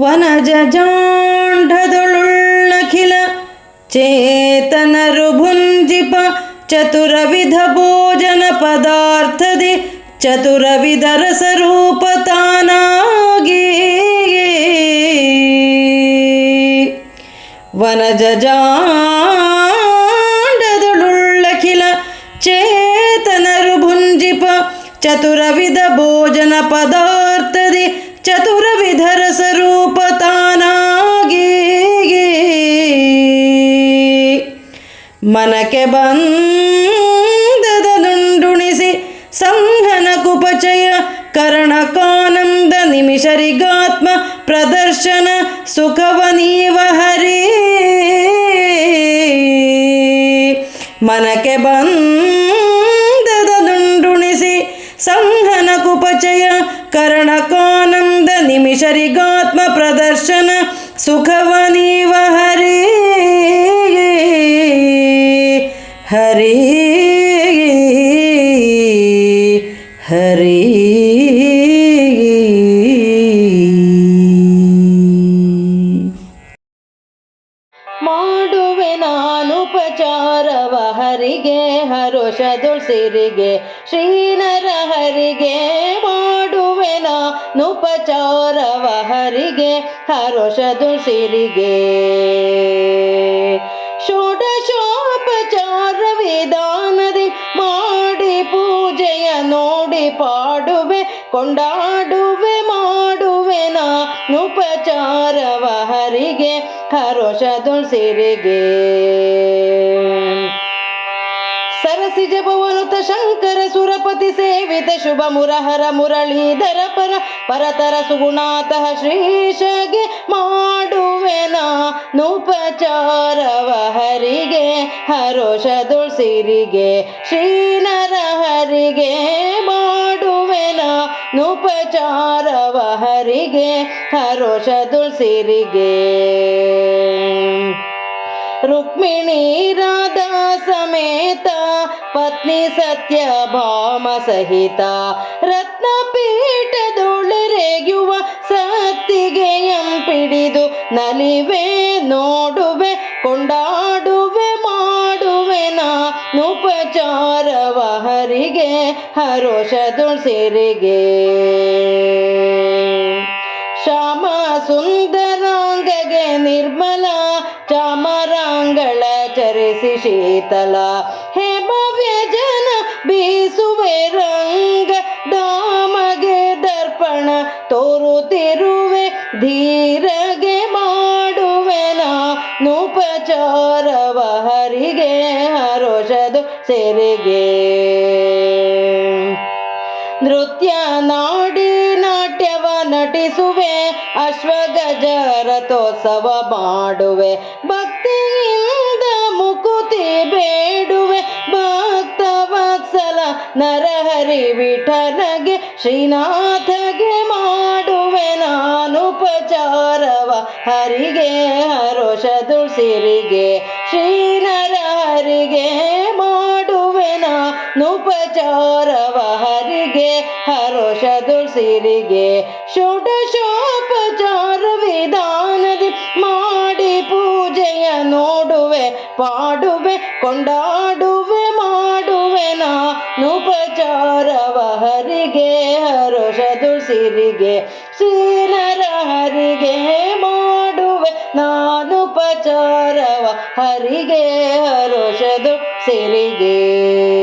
वनजजाण्ढदुळुल्लखिल चेतनरुभुञ्जिप चतुरविधभोजनपदार्थदि चतुरविधरसरूपतानागे वनजजाण्डदुळुल्लखिल चेतनरुभुञ्जिप चतुरविधभोजनपदार्थदि ಚತುರವಿಧ ಸ್ವರೂಪ ತಾನಾಗಿ ಮನಕ್ಕೆ ಬಂದದ ದುಂಡುಣಿಸಿ ಸಂಹನ ಕುಪಚಯ ಕರ್ಣಕಾನಂದ ನಿಮಿಷರಿಗಾತ್ಮ ಪ್ರದರ್ಶನ ಸುಖವ ನೀವ ಹರಿ. ಮನಕ್ಕೆ ಬಂದದ ದುಂಡುಣಿಸಿ ಸಂಹನ ಕುಪಚಯ ಕರ್ಣಕಾನಂದ ನಿಮಿಷರಿಗಾತ್ಮ ಪ್ರದರ್ಶನ ಸುಖವ ನೀವ ಹರಿ ಹರಿ ಹರಿ ಮಾಡುವೆ ನಾನು ಉಪಚಾರವ ಹರಿಗೆ ಹರುಷದುಳ್ಸಿರಿಗೆ ಶ್ರೀನರ ಹರಿಗೆ. ಮಾಡುವೆ ನಾನು ಉಪಚಾರವ ಹರೋಷದು ಸಿರಿಗೆ ಷೋಡಶೋಪಚಾರ ವಿಧಾನದಿ ಮಾಡಿ ಪೂಜೆಯ ನೋಡಿ ಪಾಡುವೆ, ಕೊಂಡಾಡುವೆ, ಮಾಡುವೆ ನಾನುಪಚಾರವ ಹರಿಗೆ, ಹರೋಷದು ತುಳಸಿರಿಗೆ ಭವನುತ ಶಂಕರ ಸುರಪತಿ ಸೇವಿತ ಶುಭ ಮುರಹರ ಮುರಳೀಧರ ಪರ ಪರತರ ಸುಗುಣಾತಃ ಶ್ರೀಶಗೆ ಮಾಡುವೆನ ನೂಪಚಾರವ ಹರಿಗೆ ಹರೋಷ ತುಳಸಿರಿಗೆ, ಶ್ರೀನರ ಹರಿಗೆ ಮಾಡುವೆನ ನೂಪಚಾರವ ಹರಿಗೆ ಹರೋಷ ತುಳಸಿರಿಗೆ. ರುಕ್ಮಿಣಿ ರಾಧಾ ಸಮೇತ ಪತ್ನಿ ಸತ್ಯಭಾಮ ಸಹಿತ ರತ್ನಪೀಠದೊಳರೆಯುವ ಸತ್ತಿಗೆ ಎಂಪಿಡಿದು ನಲಿವೆ ನೋಡುವೆ, ಕೊಂಡಾಡುವೆ, ಮಾಡುವೆ ನಾನುಪಚಾರವ ಹರಿಗೆ, ಹರೋಷ ತುಳಸಿರಿಗೆ. ಶ್ಯಾಮ ಸುಂದರಾಂಗಗೆ ನಿರ್ಮಲ, ಚಾಮರಾಂಗಳ ಚರಿಸಿ ಶೀತಲ ಹೇಮ ಧೀರಗೆ ಮಾಡುವೆನ? ನೂಪಚಾರವ ಹರಿಗೆ ಹರೋಷದು ಸೆರಿಗೆ. ನೃತ್ಯ, ನಾಡಿ, ನಾಟ್ಯವ ನಟಿಸುವೆ ಅಶ್ವಗಜರಥೋತ್ಸವ ಮಾಡುವೆ. ಭಕ್ತಿಯಿಂದ ಮುಕುತಿ ಬೇಡುವೆ, ಭಕ್ತ ವತ್ಸಲ ನರಹರಿ ವಿಠನಗೆ ಶ್ರೀನಾಥಗೆ ಮಾಡುವೆ ನಾನುಪಚಾರವ. ಹರಿಗೆ ಹರೋಷ ತುಳಸಿರಿಗೆ ಶ್ರೀನರ ಹರಿಗೆ ಮಾಡುವೆ ನಾನುಪಚಾರವ. ಹರಿಗೆ ಹರೋಷ ತುಳಸಿರಿಗೆ ಷೋಡಶೋಪಚಾರ ವಿಧಾನದಿ ಮಾಡಿ ಪೂಜೆಯ ನೋಡುವೆ, ಪಾಡುವೆ, ಕೊಂಡಾಡುವೆ, ಮಾಡುವೆ ನಾನುಪಚಾರವ. ಹರಿಗೆ ಹರೋಷ ತುಳಸಿರಿಗೆ ಹರಿಗೆ ಮಾಡುವೆ ನಾನುಪಚಾರವ ಹರಿಗೆ ಹರೋಷದು ಸಿರಿಗೆ.